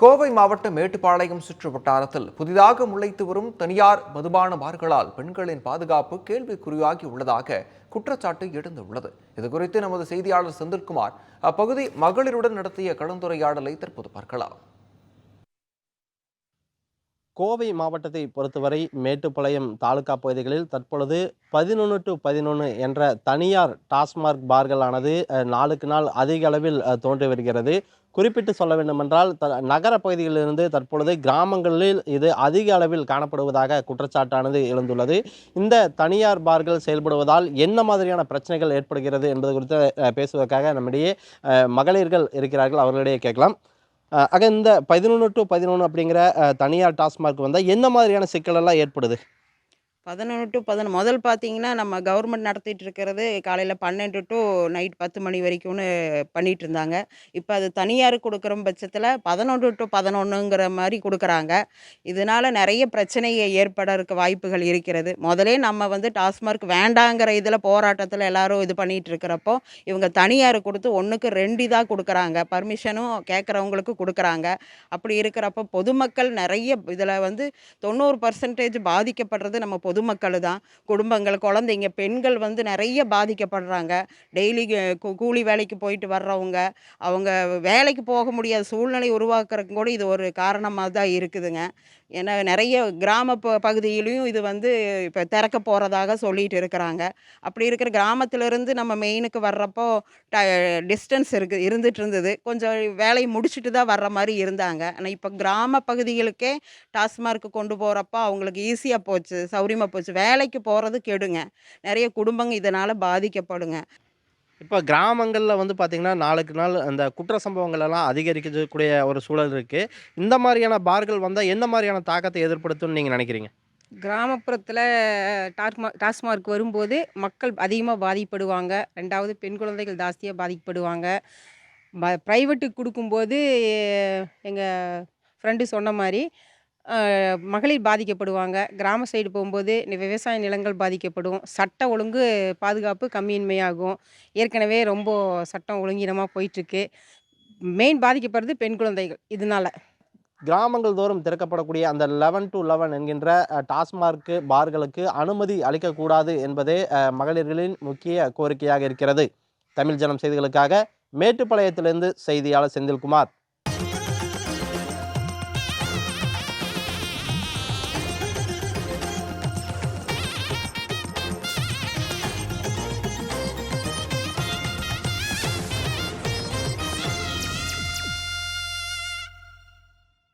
கோவை மாவட்டம் மேட்டுப்பாளையம் சுற்று வட்டாரத்தில் புதிதாக முளைத்து வரும் தனியார் மதுபான பார்களால் பெண்களின் பாதுகாப்பு கேள்விக்குறியாகி உள்ளதாக குற்றச்சாட்டு எழுந்துள்ளது. இதுகுறித்து நமது செய்தியாளர் செந்தில்குமார் அப்பகுதி மகளிருடன் நடத்திய கலந்துரையாடலை தற்போது பார்க்கலாம். கோவை மாவட்டத்தை பொறுத்தவரை மேட்டுப்பாளையம் தாலுகா பகுதிகளில் தற்பொழுது பதினொன்று டு பதினொன்று என்ற தனியார் டாஸ்மார்க் பார்களானது நாளுக்கு நாள் அதிக அளவில் தோன்றி வருகிறது. குறிப்பிட்டு சொல்ல வேண்டுமென்றால் த நகர பகுதிகளிலிருந்து தற்பொழுது கிராமங்களில் இது அதிக அளவில் காணப்படுவதாக குற்றச்சாட்டானது எழுந்துள்ளது. இந்த தனியார் பார்கள் செயல்படுவதால் என்ன மாதிரியான பிரச்சனைகள் ஏற்படுகிறது என்பது குறித்து பேசுவதற்காக நம்மிடையே மகளிர்கள் இருக்கிறார்கள். அவர்களிடையே கேட்கலாம். ஆக இந்த பதினொன்று டு பதினொன்று அப்படிங்கிற தனியார் டாஸ்மார்க் வந்தால் என்ன மாதிரியான சிக்கலெல்லாம் ஏற்படுது? பதினொன்று டு பதினொன்று முதல் பார்த்தீங்கன்னா நம்ம கவர்மெண்ட் நடத்திட்டு இருக்கிறது காலையில் பன்னெண்டு டு நைட் பத்து மணி வரைக்கும்னு பண்ணிகிட்டு இருந்தாங்க. இப்போ அது தனியார் கொடுக்குற பட்சத்தில் பதினொன்று டு பதினொன்றுங்கிற மாதிரி கொடுக்குறாங்க. இதனால் நிறைய பிரச்சனையை ஏற்பட இருக்க வாய்ப்புகள் இருக்கிறது. முதலே நம்ம வந்து டாஸ்மார்க் வேண்டாங்கிற இதில் போராட்டத்தில் எல்லாரும் இது பண்ணிகிட்டு இருக்கிறப்போ இவங்க தனியார் கொடுத்து ஒன்றுக்கு ரெண்டு இதாக கொடுக்குறாங்க. பர்மிஷனும் கேட்குறவங்களுக்கு கொடுக்குறாங்க. அப்படி இருக்கிறப்போ பொதுமக்கள் நிறைய இதில் வந்து தொண்ணூறு பர்சன்டேஜ் பாதிக்கப்படுறது நம்ம பொதுமக்கள் தான் குடும்பங்கள் குழந்தைங்க பெண்கள் வந்து நிறைய பாதிக்கப்படுறாங்க. டெய்லி கூலி வேலைக்கு போயிட்டு வர்றவங்க அவங்க வேலைக்கு போக முடியாத சூழ்நிலை உருவாக்குறதுக்கு கூட இது ஒரு காரணமாக தான் இருக்குதுங்க. ஏன்னா நிறைய கிராம ப பகுதியிலையும் இது வந்து இப்போ திறக்க போகிறதாக சொல்லிட்டு இருக்கிறாங்க. அப்படி இருக்கிற கிராமத்திலிருந்து நம்ம மெயினுக்கு வர்றப்போ ட டிஸ்டன்ஸ் இருக்கு இருந்துட்டு இருந்தது. கொஞ்சம் வேலையை முடிச்சுட்டு தான் வர்ற மாதிரி இருந்தாங்க. ஆனால் இப்போ கிராம பகுதிகளுக்கே டாஸ்மார்க் கொண்டு போகிறப்போ அவங்களுக்கு ஈஸியாக போச்சு சௌரியமாக போச்சு. வேலைக்கு போகிறது கெடுங்க. நிறைய குடும்பங்க இதனால் பாதிக்கப்படுங்க. இப்போ கிராமங்களில் வந்து பார்த்திங்கன்னா நாளுக்கு நாள் அந்த குற்ற சம்பவங்கள் எல்லாம் அதிகரிக்கக்கூடிய ஒரு சூழல் இருக்குது இந்த மாதிரியான பார்கள் வந்தால் எந்த மாதிரியான தாக்கத்தை ஏற்படுத்தும்னு நீங்கள் நினைக்கிறீங்க? கிராமப்புறத்தில் டாஸ்மா டாஸ்மார்க் வரும்போது மக்கள் அதிகமாக பாதிப்படுவாங்க. ரெண்டாவது பெண் குழந்தைகள் ஜாஸ்தியாக பாதிக்கப்படுவாங்க. ப ப்ரைவேட்டுக்கு கொடுக்கும்போது எங்கள் ஃப்ரெண்டு சொன்ன மாதிரி மகளிர் பாதிக்கப்படுவாங்க. கிராம சைடு போகும்போது விவசாய நிலங்கள் பாதிக்கப்படும். சட்ட ஒழுங்கு பாதுகாப்பு கம்மியின்மையாகும். ஏற்கனவே ரொம்ப சட்டம் ஒழுங்கினமாக போயிட்டுருக்கு. மெயின் பாதிக்கப்படுறது பெண் குழந்தைகள் இதனால. கிராமங்கள் தோறும் திறக்கப்படக்கூடிய அந்த லெவன் டு லெவன் என்கின்ற டாஸ்மார்க்கு பார்களுக்கு அனுமதி அளிக்கக்கூடாது என்பதே மகளிர்களின் முக்கிய கோரிக்கையாக இருக்கிறது. தமிழ் ஜனம் செய்திகளுக்காக மேட்டுப்பாளையத்திலிருந்து செய்தியாளர் செந்தில்குமார்.